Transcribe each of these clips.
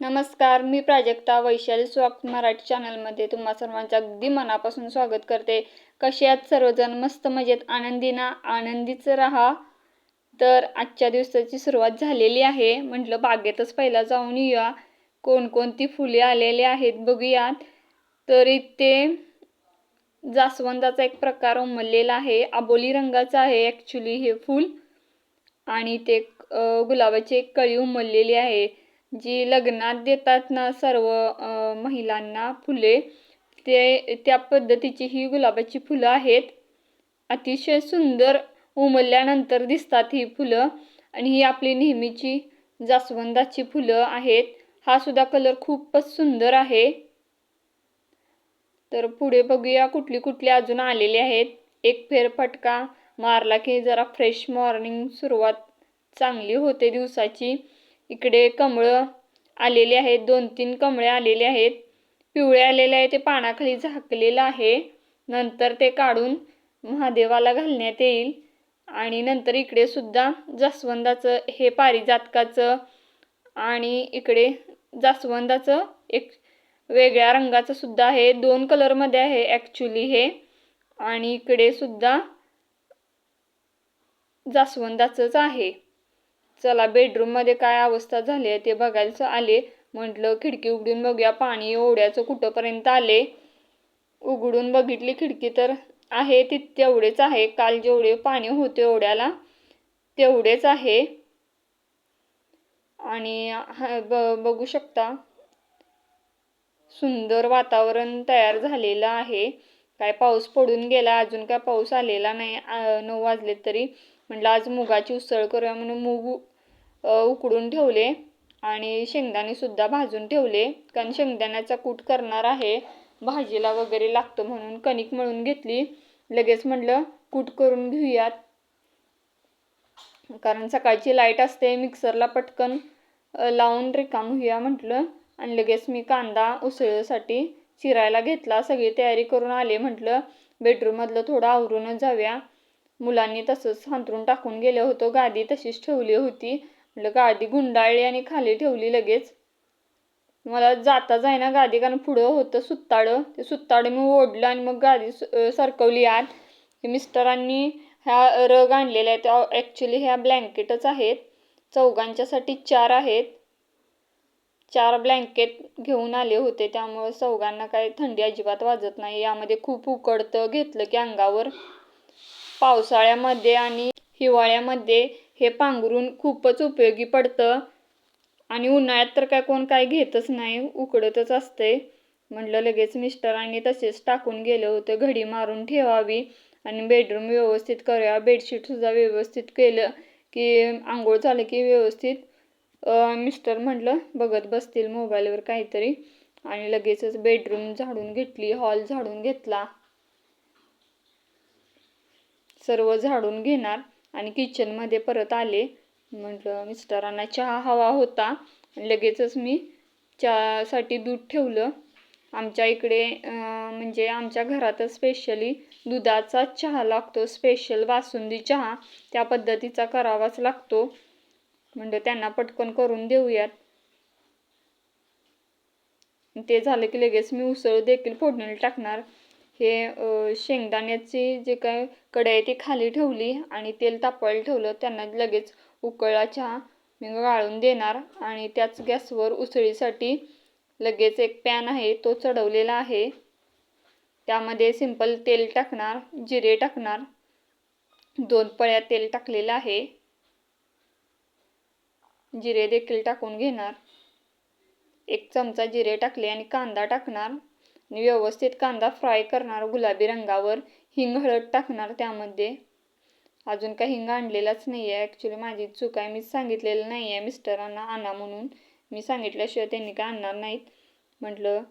नमस्कार मी प्राजक्ता वैशाली स्वागत मराठी चॅनलमध्ये तुम्हा सर्वांचं अगदी मनापासून स्वागत करते. कसे आहात सर्वजण? मस्त मजेत. आनंदी ना आनंदीच राहा. तर आजच्या दिवसाची सुरुवात झालेली आहे. म्हटलं बागेतच पहिला जाऊन येऊया. कोणकोणती फुले आलेली आहेत बघूयात. तर इथे जास्वंदाचा एक प्रकार उमललेला आहे. आबोली रंगाचा आहे ॲक्च्युली हे फूल. आणि ते गुलाबाची एक कळी उमललेली आहे. जी लग्नात देतात ना सर्व महिलांना फुले ते त्या पद्धतीची ही गुलाबाची फुलं आहेत. अतिशय सुंदर उमलल्यानंतर दिसतात ही फुलं आणि ही आपली नेहमीची जास्वंदाची फुलं आहेत. हा सुद्धा कलर खूपच सुंदर आहे. तर पुढे बघूया कुठली कुठली अजून आलेली आहेत. एक फेरफटका मारला की जरा फ्रेश मॉर्निंग सुरुवात चांगली होते दिवसाची. इकडे कमळं आलेले आहेत दोन तीन कमळे आलेले आहेत. पिवळे आलेले आहे ते पानाखाली झाकलेलं आहे. नंतर ते काढून महादेवाला घालण्यात येईल. आणि नंतर इकडे सुद्धा जास्वंदाचं हे पारिजातकाचं आणि इकडे जास्वंदाचं एक वेगळ्या रंगाचं सुद्धा आहे. दोन कलरमध्ये आहे ॲक्च्युली हे. आणि इकडे सुद्धा जास्वंदाचंच आहे. चला बेडरूममध्ये काय अवस्था झाली आहे ते बघायचं आले. म्हटलं खिडकी उघडून बघूया. पाणी ओढ्याचं कुठंपर्यंत आले? उघडून बघितली खिडकी तर आहे ती तेवढेच आहे. काल जेवढे पाणी होते ओढ्याला तेवढेच आहे. आणि ब बघू शकता सुंदर वातावरण तयार झालेलं आहे. काय पाऊस पडून गेला अजून काय पाऊस आलेला नाही. नऊ वाजले तरी. म्हटलं आज मुगाची उसळ करूया म्हणून मूग उकडून ठेवले आणि शेंगदाणे सुद्धा भाजून ठेवले. कारण शेंगदाण्याचा कूट करणार आहे. भाजीला वगैरे लागतो म्हणून कणिक मळून घेतली. लगेच म्हटलं कूट करून घेऊयात. कारण सकाळची लाइट असते मिक्सरला पटकन लावून रिकाम होऊया म्हटलं. आणि लगेच मी कांदा उसळीसाठी चिरायला घेतला. सगळी तयारी करून आले म्हटलं. बेडरूममधलं थोडं आवरूनच जाऊया. मुलांनी तसंच हांतरून टाकून गेलं होतं. गादी तशीच ठेवली होती. म्हटलं गादी गुंडाळली आणि खाली ठेवली लगेच. मला जाता जाईना गादी कारण पुढं होतं सुत्ताडं ते सुत्ताडं मी ओढलं आणि मग गादी सरकवली आत. मिस्टरांनी ह्या रग आणलेल्या आहेत ॲक्च्युली ह्या ब्लँकेटच आहेत. चौघांच्यासाठी चार आहेत. चार ब्लँकेट घेऊन आले होते. त्यामुळे चौघांना काही थंडी अजिबात वाजत नाही. यामध्ये खूप उकडतं घेतलं की अंगावर. पावसाळ्यामध्ये आणि हिवाळ्यामध्ये हे पांघरून खूपच उपयोगी पडतं. आणि उन्हाळ्यात तर काय कोण काय घेतच नाही उकडतच असते. म्हटलं लगेच मिस्टरांनी तसेच टाकून गेले होते घडी मारून ठेवावी. आणि बेडरूम व्यवस्थित करूया बेडशीटसुद्धा व्यवस्थित केलं की आंघोळ झालं की व्यवस्थित. मिस्टर म्हटलं बघत बसतील मोबाईलवर काहीतरी. आणि लगेचच बेडरूम झाडून घेतली हॉल झाडून घेतला. सर्व झाडून घेणार. आणि किचनमध्ये परत आले. म्हटलं मिस्टरांना चहा हवा होता. लगेचच मी चहासाठी दूध ठेवलं. आमच्या इकडे म्हणजे आमच्या घरातच स्पेशली दुधाचा चहा लागतो. स्पेशल बासुंदी चहा. त्या पद्धतीचा करावाच लागतो. म्हणजे त्यांना पटकन करून देऊयात. ते झालं की लगेच मी उसळ देखील फोडणीला टाकणार. हे शेंगदाण्याची जे काय कढई आहे ती खाली ठेवली आणि तेल तापवायला ठेवलं. त्यांना लगेच उकळा चहा मी गाळून देणार आणि त्याच गॅसवर उसळीसाठी लगेच एक पॅन आहे तो चढवलेला आहे. त्यामध्ये सिंपल तेल टाकणार जिरे टाकणार. दोन पळ्या तेल टाकलेलं आहे. जिरे देखील टाकून घेणार. एक चमचा जिरे टाकले आणि कांदा टाकणार. आणि व्यवस्थित कांदा फ्राय करणार गुलाबी रंगावर हिंग हळद टाकणार त्यामध्ये. अजून काही हिंग आणलेलाच नाही आहे ॲक्च्युली माझी चूक आहे. मीच सांगितलेलं नाही आहे मिस्टरांना आणा म्हणून. मी सांगितल्याशिवाय त्यांनी काय आणणार नाहीत. म्हटलं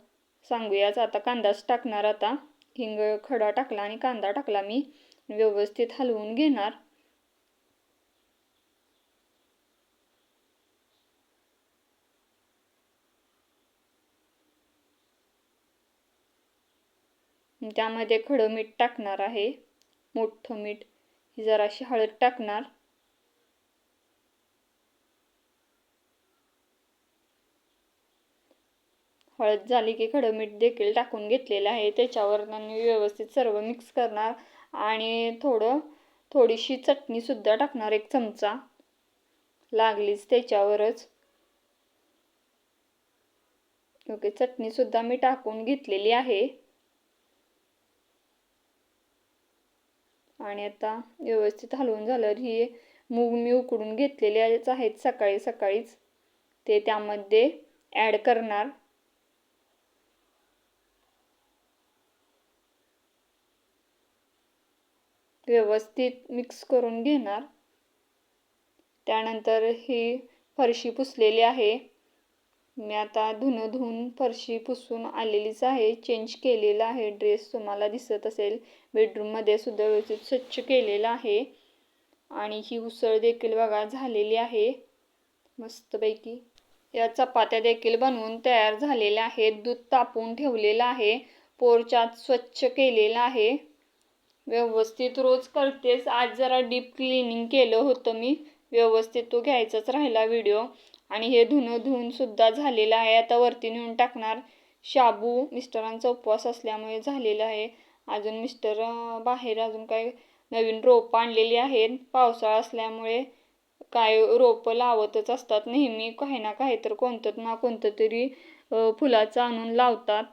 सांगूयाच आता कांदाच टाकणार आता. हिंग खडा टाकला आणि कांदा टाकला मी. व्यवस्थित हलवून घेणार. त्यामध्ये खडं मीठ टाकणार आहे. मोठं मीठ. ही जराशी हळद टाकणार. हळद झाली की खडं मीठ देखील टाकून घेतलेलं आहे. त्याच्यावर मी व्यवस्थित सर्व मिक्स करणार आणि थोडं थोडीशी चटणीसुद्धा टाकणार एक चमचा. लागलीच त्याच्यावरच. ओके चटणीसुद्धा मी टाकून घेतलेली आहे. आणि आता व्यवस्थित हलवून झाल्यावर ही मूग मी उकडून घेतलेलेच आहेत सकाळी सकाळीच. ते त्यामध्ये ॲड करणार. व्यवस्थित मिक्स करून घेणार. त्यानंतर ही फरशी पुसलेली आहे. मी आता धुणं धुवून फरशी पुसून आलेलीच आहे. चेंज केलेला आहे. ड्रेस तुम्हाला दिसत असेल. बेडरूममध्ये सुद्धा व्यवस्थित स्वच्छ केलेला आहे. आणि ही उसळ देखील बघा झालेली आहे. मस्तपैकी. या चपात्या देखील बनवून तयार झालेल्या आहेत. दूध तापून ठेवलेलं आहे. पोरच्यात स्वच्छ केलेलं आहे. व्यवस्थित रोज करतेच आज जरा डीप क्लिनिंग केलं होतं मी. व्यवस्थित तो घ्यायचाच राहिला व्हिडिओ आणि हे धुणं धुवून सुद्धा झालेलं आहे. आता वरती नेऊन टाकणार शाबू. मिस्टरांचा उपवास असल्यामुळे झालेला आहे. अजून मिस्टर बाहेर अजून काही नवीन रोपं आणलेली आहेत. पावसाळा असल्यामुळे काय रोपं लावतच असतात. नेहमी काही ना काही तर कोणतं ना कोणतं तरी फुलाचं आणून लावतात.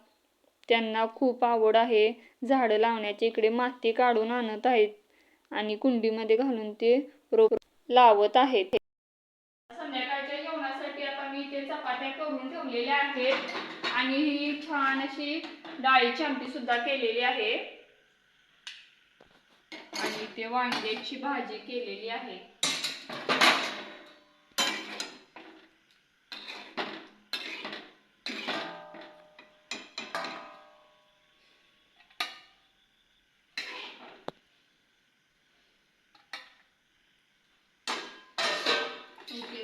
त्यांना खूप आवड आहे. झाडं लावण्याची. इकडे माती काढून आणत आहेत. आणि कुंडीमध्ये घालून ते रोप लावत आहेत संध्याकाळच्या जेवणासाठी आता मी ते चपात्या करून ठेवलेल्या आहेत आणि ही छान अशी डाळीची आमटी सुद्धा केलेली आहे. आणि ते वांग्याची भाजी केलेली आहे.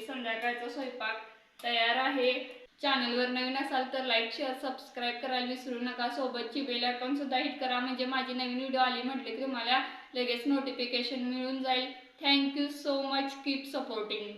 संध्याकाळचा स्वयंपाक तयार आहे. चॅनलवर नवीन असाल तर लाईक शेअर सबस्क्राईब करायला विसरू नका. सोबतची बेल आयकॉन सुद्धा हिट करा. म्हणजे माझी नवीन व्हिडिओ आली म्हटले की तुम्हाला लगेच नोटिफिकेशन मिळून जाईल. Thank you so much keep supporting